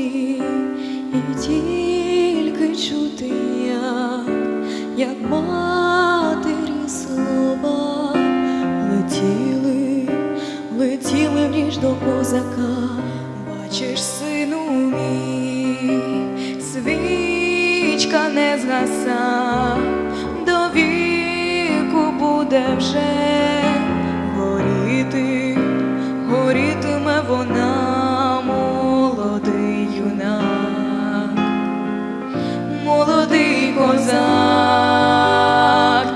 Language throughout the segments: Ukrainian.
тихо і тільки чути, як, як матері слова летіли, летіли в ніж до козака. Бачиш, сину мій, свічка не згаса, до віку буде вже юнак, молодий козак,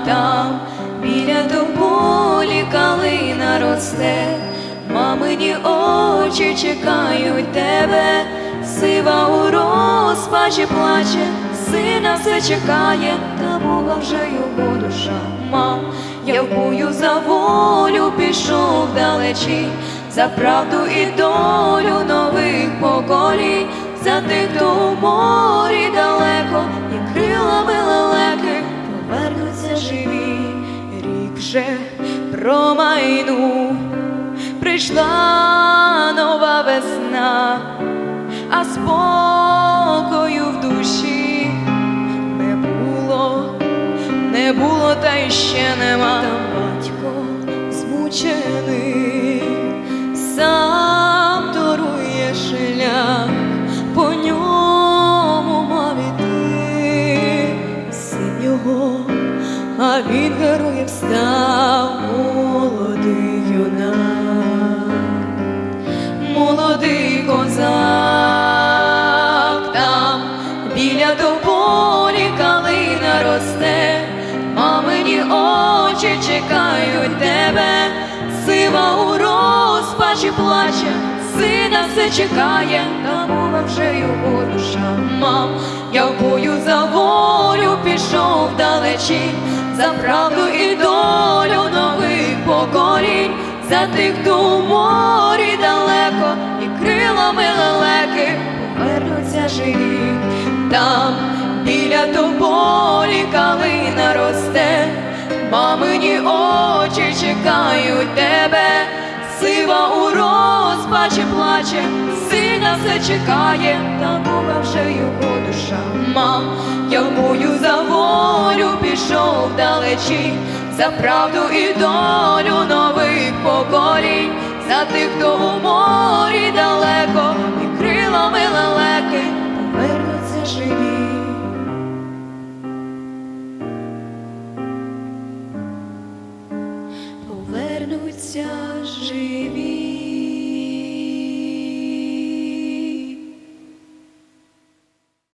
там біля тополі калина росте, мамині очі чекають тебе, сива у розпачі плаче, сина все чекає, та Бога вже його душа. Мам, я в бою за волю пішов далечі, за правду і долю нових поколінь, за тих, хто у морі далеко, і крилами лелеки повернуться живі, рік вже промайнув, прийшла нова весна, а спокою в душі не було, не було та й ще нема. Там батько змучений, сам торує шлях, по ньому мав іти син його, а він героєм став молодий юнак. Молодий козак, там біля тополі калина росте, мамині очі чекають тебе, сива у плаче, сина все чекає, та мова вже його душа. Мам, я в бою за волю пішов далечі, за правду і долю нових поколінь, за тих, хто у морі далеко, і крилами лелеки повернуться живі. Там біля тополі калина росте, мамині очі чекають тебе, сива у розпачі плаче, сина все чекає, та Бога вже його душа. Мам, я в бою за волю пішов далечі, за правду і долю нових поколінь, за тих, хто у морі живі.